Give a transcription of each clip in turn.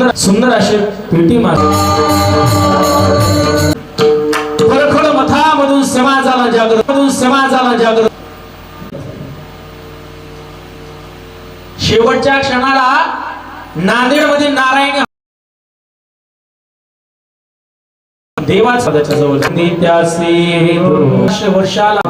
सुंदर सुंदर असे पेटी मार खरखड मथामधून समाजाला जागृत मधून समाजाला जागृत. शेवटच्या क्षणाला नांदेडमध्ये नारायण देवाचा जवळ. नित्यासी वर्षाला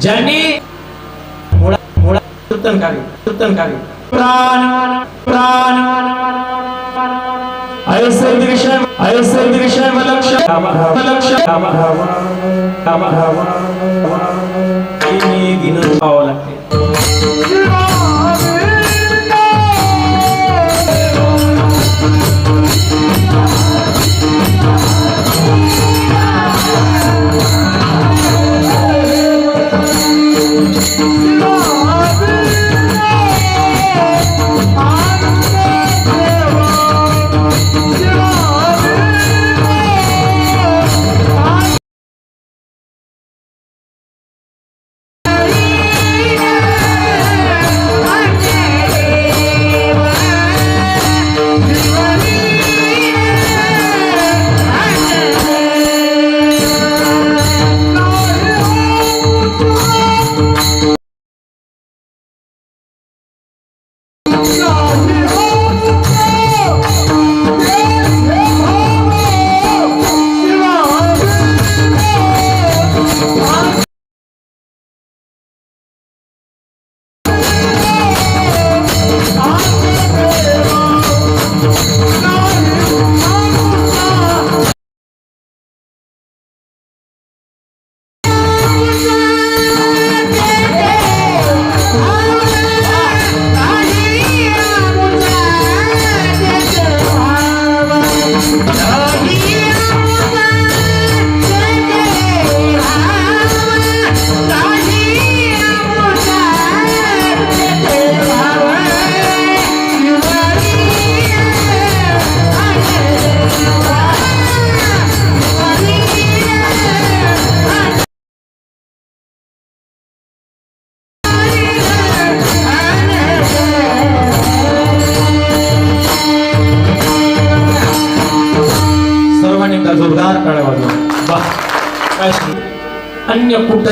ज्यांनी मुळा मुळा कीर्तनकारी कीर्तनकारी. प्राण प्राण ऐसे विषय ऐसे विषय लक्ष लक्ष गिनून पाहावं लागते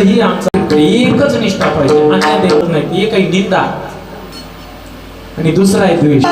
ही आमचा एकच निष्ठा पाहिजे. अन्याय देत नाही. एक आहे निंदा. आणि दुसरा आहे द्वेष.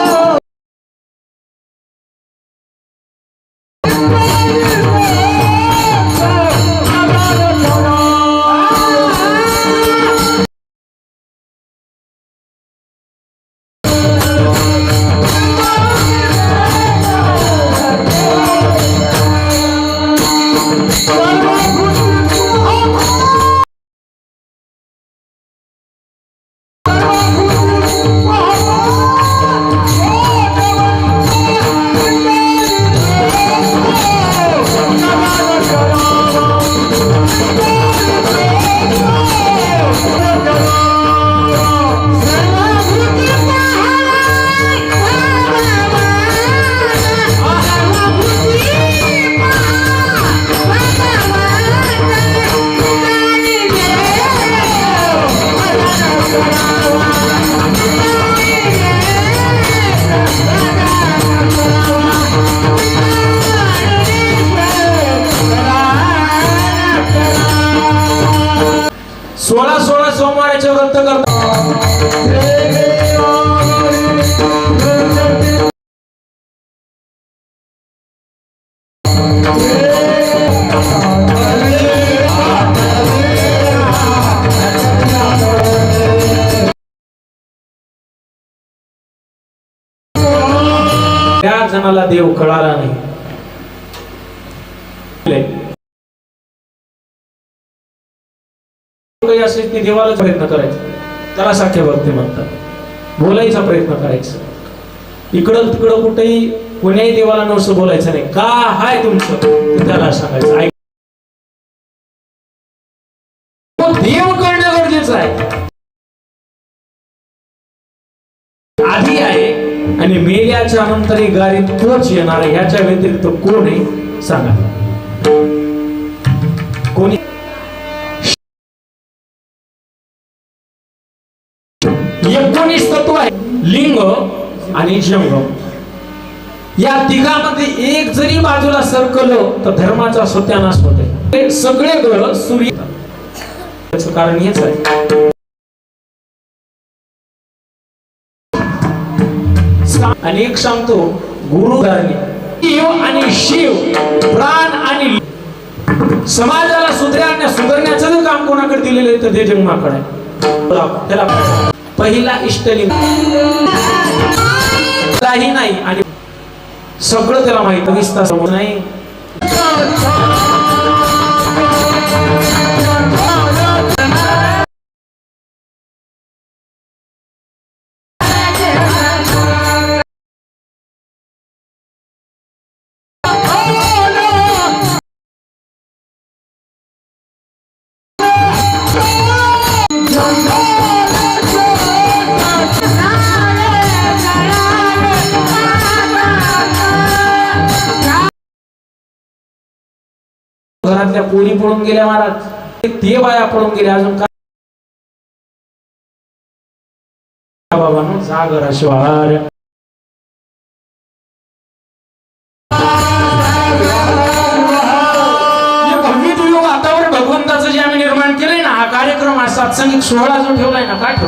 सोळा सोळा सोमवाराचे व्रत करतो. त्या जणाला देव कळाला नाही. काही असेल ते देवाला प्रयत्न करायचा. त्याला साख्य भक्ती म्हणतात. बोलायचा प्रयत्न करायचा. इकडं तिकडं कुठेही कोण्याही देवाला नवसं बोलायचं नाही. का हाय तुमचं? त्याला सांगायचं ऐक. देव करणं गरजेचं आहे. आधी आहे आणि मेल्याच्या नंतर ही गाडी तोच येणार याच्या ह्याच्या व्यतिरिक्त कोण आहे सांगा लिंग आणि जंग या तिघामध्ये एक जरी बाजूला सरकलं तर धर्माचा सत्यानाश होते सगळे ग्रह सूर्य त्याचं कारण हेच आहे. आणि एक सांगतो गुरु शिव आणि शिव प्राण आणि समाजाला सुधारण्या सुधारण्याचं जर काम कोणाकडे दिलेलं आहे तर ते जन्माकडे त्याला पहिला इष्टलिंग. नाही. आणि सगळं त्याला माहीत विस्तार तास नाही. पोरी पळून गेल्या महाराज. ते बाया पळून गेल्या अजून काय? बाबा जागर अश्वार वातावरण भगवंताचं जे आम्ही निर्माण केलंय ना हा कार्यक्रम हा सात्संगिक सोहळा जो ठेवलाय ना काय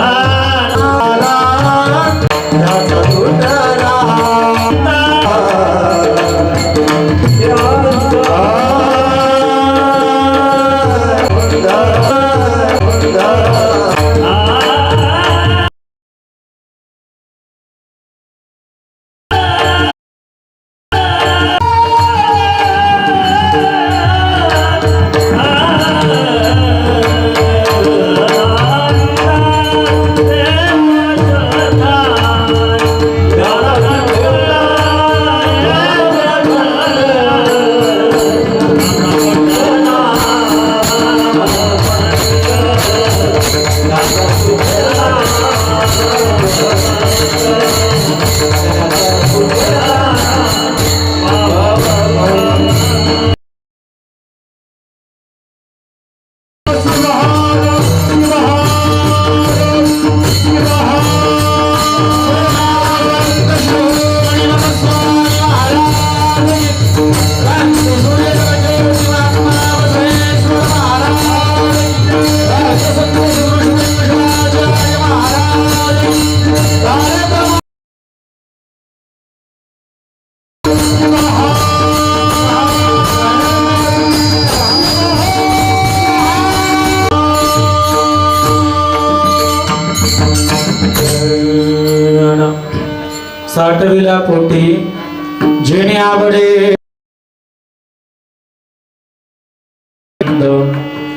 जेणे आवडे.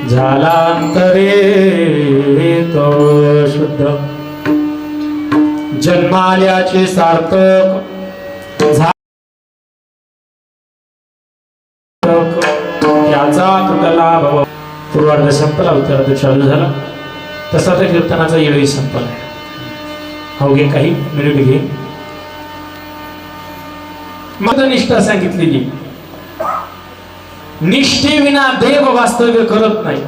झाला अंतरे तो शुद्ध जन्माल्याचे सार्थक झा- याचा तुटला भाव पूर्वार्ध संपला उत्तरार्ध चालू झाला. तसा त्या कीर्तनाचा येळही संपला. अवघे काही मिनिट घे. मतनिष्ठा सांगितलेली. निष्ठेविना देव वास्तव्य करत नाही.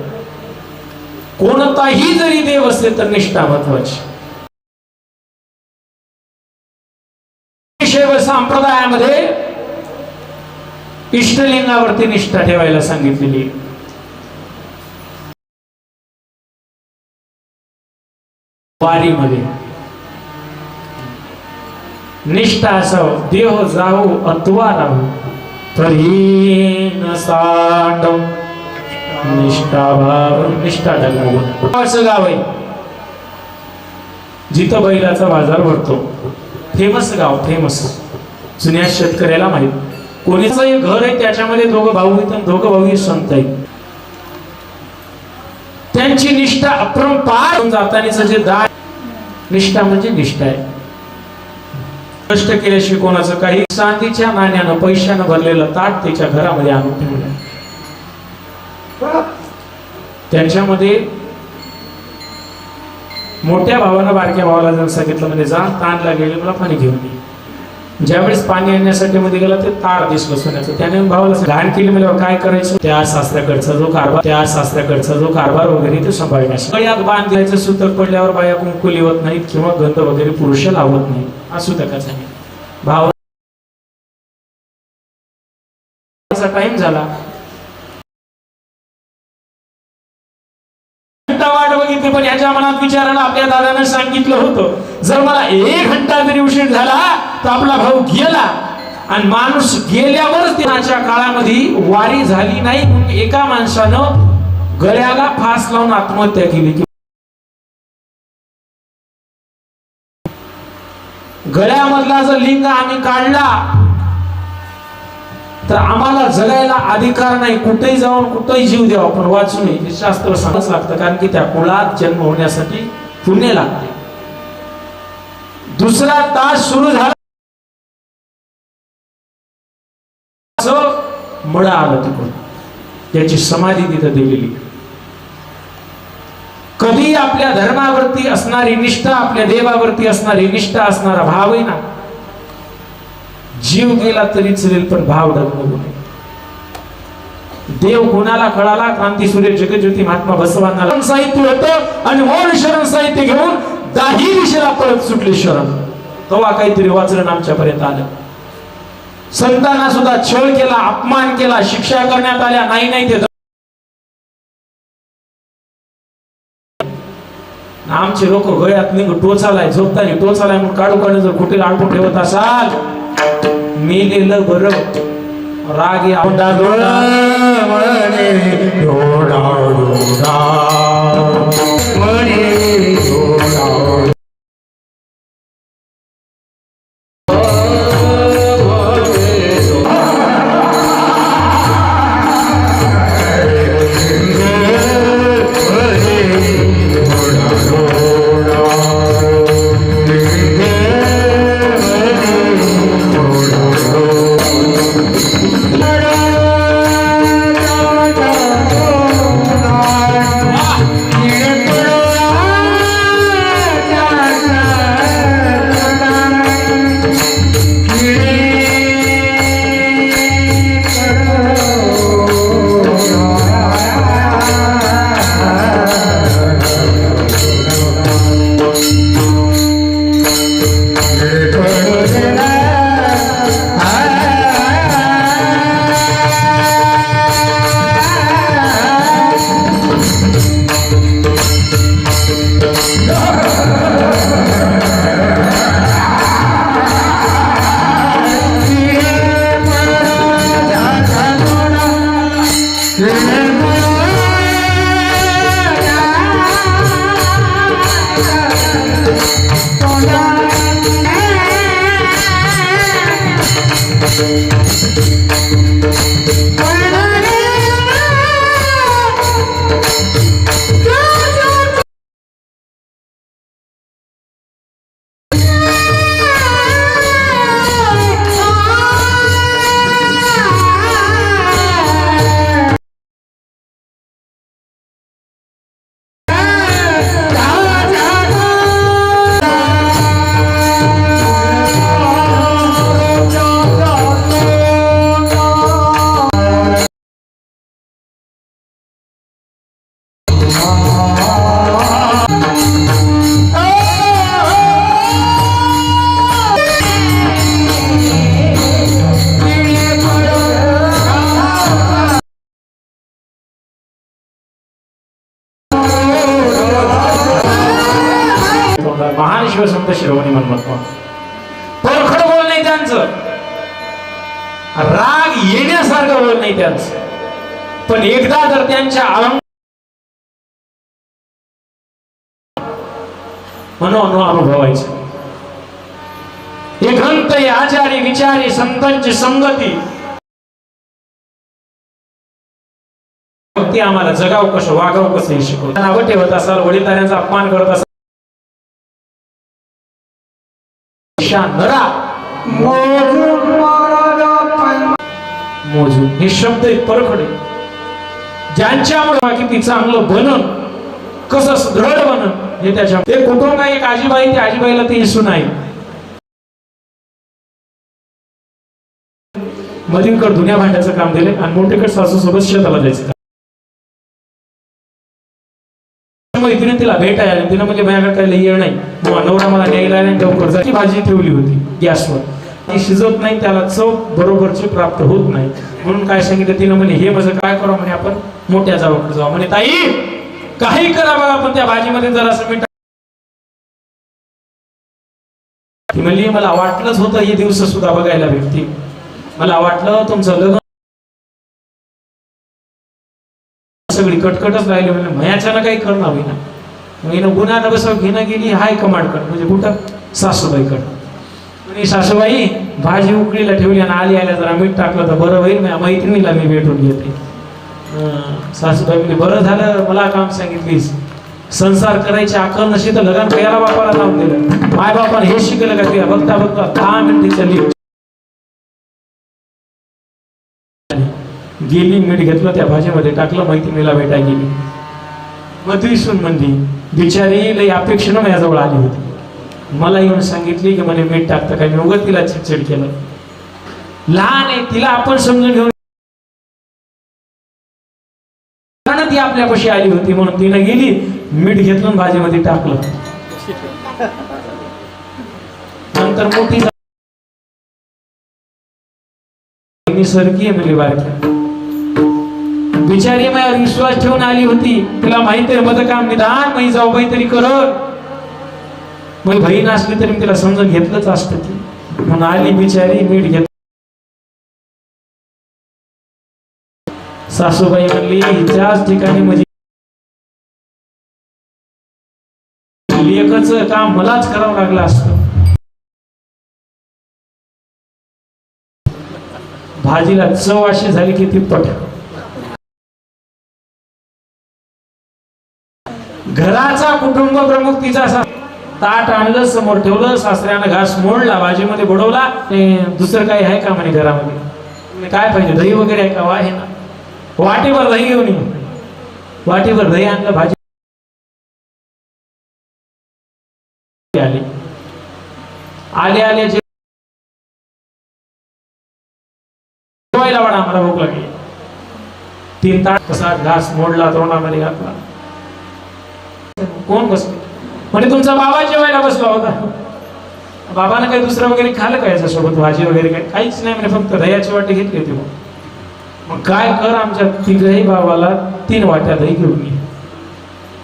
कोणताही जरी देव असले तर निष्ठा महत्वाची. शैव संप्रदायामध्ये इष्टलिंगावरती निष्ठा ठेवायला सांगितलेली. वारीमध्ये. निष्ठा असं देह जाऊ अथवा राहू तरी न साठव निष्ठा भाव निष्ठा ढगमगून असं गाव आहे. जिथं बैलाचा बाजार भरतो फेमस गाव फेमस. जुन्या शेतकऱ्याला माहीत. कोणीच एक घर आहे त्याच्यामध्ये दोघं भाऊ आहेत आणि दोघं भाऊ संत आहेत. त्यांची निष्ठा अपरंपार जातानीचं जे दाय निष्ठा म्हणजे निष्ठा आहे. कष्ट केल्याशिवाय कोणाचं काही चांदीच्या नाण्यानं पैशानं भरलेलं ताट त्याच्या घरामध्ये आणून ठेवलं. त्यांच्यामध्ये मोठ्या भावानं बारक्या भावाला जर सांगितलं म्हणजे जा ताणला गेले मला पाणी घेऊन ये. ज्यावेळेस पाणी आणण्यासाठी मध्ये गेला ते तार दिसलं सोन्याचं. त्याने भावाला घाण केली म्हणजे काय करायचं? त्या सासऱ्याकडचा जो कारभार त्या सासऱ्याकडचा जो कारभार वगैरे ते सांभाळण्यास गळ्यात बांध पडल्यावर बाया कुंकू लिवत नाहीत किंवा गंध वगैरे पुरुष लावत नाहीत. हा सूतकाचा आहे भाव टाइम झाला. वाट बघितली पण याच्या मनात विचारानं आपल्या दादानं सांगितलं होतं जर मला एक घंटा जरी उशीर झाला तर आपला भाऊ गेला. आणि माणूस गेल्यावर त्याच्या काळामध्ये वारी झाली नाही म्हणून एका माणसानं गळ्याला फास लावून आत्महत्या केली. गळ्यामधला जर लिंग आम्ही काढला तर आम्हाला जगायला अधिकार नाही. कुठेही जाऊन कुठेही जीव द्यावा. पण वाचू नये हे शास्त्र सांगच लागतं. कारण की त्या कुळात जन्म होण्यासाठी पुण्य लागते. दुसरा तास सुरू झाला. असं मळ आलं तिकडून. त्याची समाधी तिथं दिलेली. कधी आपल्या धर्मावरती असणारी निष्ठा आपल्या देवावरती असणारी निष्ठा असणारा भावही ना जीव गेला तरी चलेल पण भाव डगमगू नये. देव कोणाला कळाला? क्रांती सूर्य जगज्योती महात्मा बसवांना साहित्य होतं आणि मौन शरण साहित्य घेऊन दाही दिशेला पळत सुटले शरण. तेव्हा काहीतरी वाचन आमच्यापर्यंत आलं. संतांना सुद्धा छळ केला अपमान केला शिक्षा करण्यात आल्या. नाही नाही ते आमचे लोक गळ्यात निघ टोचालाय झोपताना टोचालाय म्हणून काढू काढून जर कुठे अडकून ठेवत असाल मेलेलं बरं. राग या त्यांच्या अलंकार म्हणून अनुभवायचं. हे ग्रंथ हे आचारी विचारी संतांची संगती. भक्ती आम्हाला जगाव कसं वागाव कसं हे शिकवत नावं ठेवत असाल वडीलधाऱ्यांचा अपमान करत असाल. मोजून हे शब्द परखडे ज्यांच्यामुळे किती चांगलं बनन कसं दृढ बनन हे त्याच्या ते कुटुंब आहे एक आजीबाई त्या आजीबाईला ते इसू नाही मधीकडे धुण्या भांड्याचं काम दिले आणि मोठेकड सासू सोबत शेताला जायचं काम. तिला भेटायला आली. तिनं म्हणजे माझ्याकडे काही येळ नाही नवरा मला न्यायला नाही लवकर भाजी ठेवली होती गॅसवर ती शिजत नाही त्याला चव बरोबरची प्राप्त होत नाही म्हणून काय सांगितलं? तिनं म्हणे हे माझं काय करा म्हणे आपण? मोठ्या जावाकडे जाऊ. म्हणे ताई काही करा बघा आपण त्या भाजीमध्ये जरासं मीठ ती म्हणली मला वाटलंच होतं हे दिवस सुद्धा बघायला भेटतील. मला वाटलं तुमचं लग्न सगळी कटकटच राहिली. म्हणजे मयाच्यानं काही करणार होईना. मग हिनं गुन्हा बसव घेणं गेली हाय कमांडकड म्हणजे कुठं? सासूबाईकडं. मी सासूबाई भाजी उकळीला ठेवली आणि आली आल्या जरा मीठ टाकलं तर बरं होईल मी मैत्रिणीला मी भेटून घेते. सासूबाई म्हणजे बरं झालं मला काम सांगितलीस. संसार करायची अक्कल नशी तर लग्न पहिला बापाला लावून दिलं. माय बापाने हे शिकलं का तिला बघता बघता दहा मिनिटे चालली गेली मीठ घेतलं त्या भाजीमध्ये टाकलं मैत्रिणीला भेटायला गेली. मग ती सून म्हणली बिचारी लई अपेक्षेनं माझ्याजवळ आली होती. मला येऊन सांगितली की मला मीठ टाकतं काय? मी उगत तिला चिडचिड केलं. लहान आहे तिला आपण समजून घेऊन कारण ती आपल्यापाशी आली होती म्हणून तिनं गेली मीठ घेतलं भाजीमध्ये टाकलं. नंतर मोठी निसर्गीय आहे म्हणजे बारक्या बिचारी माझ्यावर विश्वास ठेवून आली होती. तिला माहीत आहे मत काम निदान मी जाऊ बाई तरी करत मग बहीण असली तरी मी तिला समजून घेतलंच असतं ती. म्हणून आली बिचारी मीठ घेत सासूबाई म्हणली हिच्याच ठिकाणी म्हणजे लेखच काम मलाच करावं लागलं असतं. भाजीला चव अशी झाली की ती पट घराचा कुटुंब प्रमुख तिचा असा ताट आणलं समोर ठेवलं सासऱ्यानं घास मोडला भाजीमध्ये बुडवला दुसरं काही आहे का म्हणे घरामध्ये? काय पाहिजे? दही वगैरे आहे का? वाहे ना. वाटीवर दही घेऊन ये. वाटीवर दही आणलं भाजी आली. आले आले जे जेवायला वाडा आम्हाला भूक लागली. तीन ताट कसा घास मोडला तोंडामध्ये घातला. कोण बसले? म्हणजे तुमचा बाबा जेवायला बसला होता. बाबानं काही दुसरं वगैरे खाल्लं का याच्यासोबत? भाजी वगैरे काही काहीच नाही म्हणजे फक्त दह्याची वाटी घेतली होती मग. मग काय कर आमच्या तिघही बाबाला तीन वाट्या दही घेऊन ये.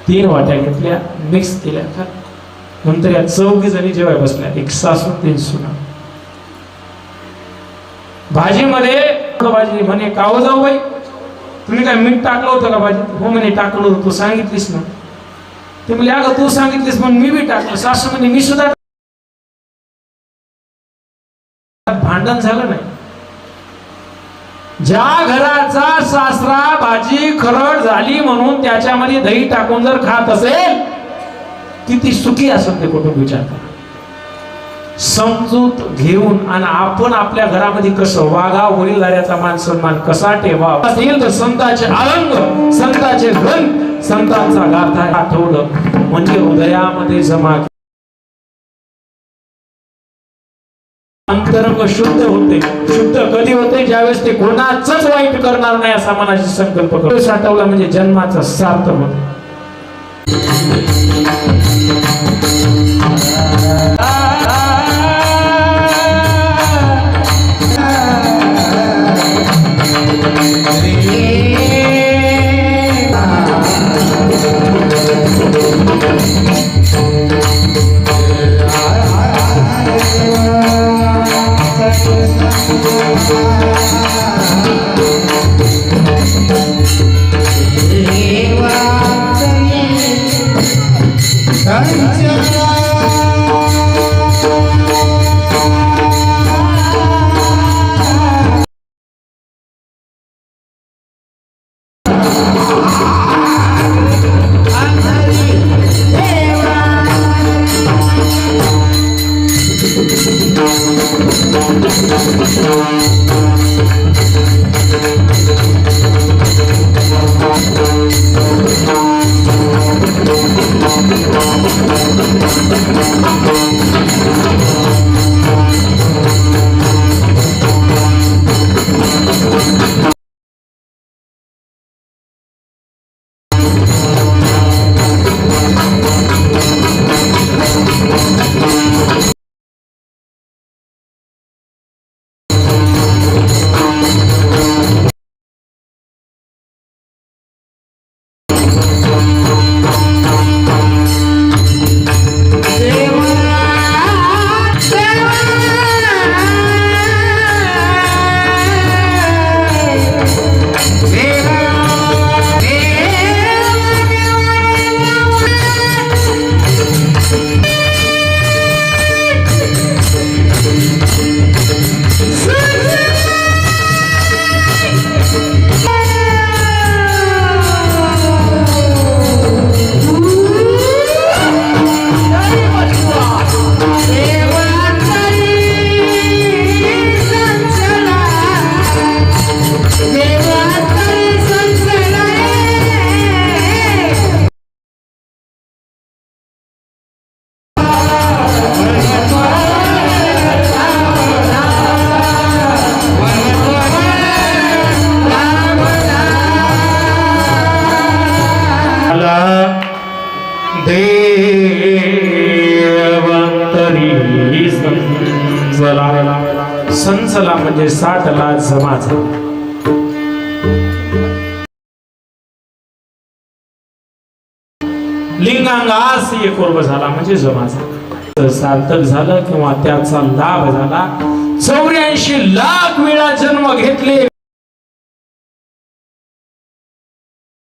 तीन वाट्या घेतल्या मिक्स केल्या का नंतर या चौघी जणी जेवाय बसल्या एक सासू तीन सुना. भाजीमध्ये भाजी म्हणे काव जाऊ बाई. तुम्ही काय मीठ टाकलं होतं का भाजी? हो म्हणे टाकलं होतं. तू सांगितलीस ना. ते म्हणजे अगं तू सांगितलीस म्हणून मी बी टाकलं. सासू म्हणे मी सुद्धा भांडण झालं नाही. ज्या घराचा सासरा भाजी खरड झाली म्हणून त्याच्यामध्ये दही टाकून जर खात असेल किती सुखी असेल ते कुटुंब विचार करा. समजूत घेऊन आणि आपण आपल्या घरामध्ये कसं वागा वडीलधाऱ्याचा मान सन्मान कसा ठेवा असेल तर संताचे आरंग संताचे घन संतांचा गाथा आठवलं. म्हणजे हृदयामध्ये जमा अंतरंग शुद्ध होते. शुद्ध कधी होते? ज्यावेळेस ते कोणाच वाईट करणार नाही असा मनाची संकल्प करतो. साठवला म्हणजे जन्माचा सार्थ होतो. संसला म्हणजे साठला जमाचा लिंगांगास एक झाला म्हणजे समाज सार्थक झालं किंवा त्याचा लाभ झाला. चौऱ्याऐंशी लाख वेळा जन्म घेतले.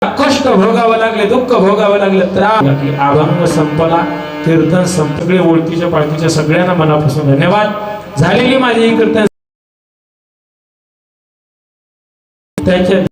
कष्ट भोगावं लागले दुःख भोगावं लागले त्रास लागले. अभंग संपला कीर्तन संपले. ओळखीच्या पाळखीच्या सगळ्यांना मनापासून धन्यवाद. झालेली माझी ही कीर्तन त्याच्या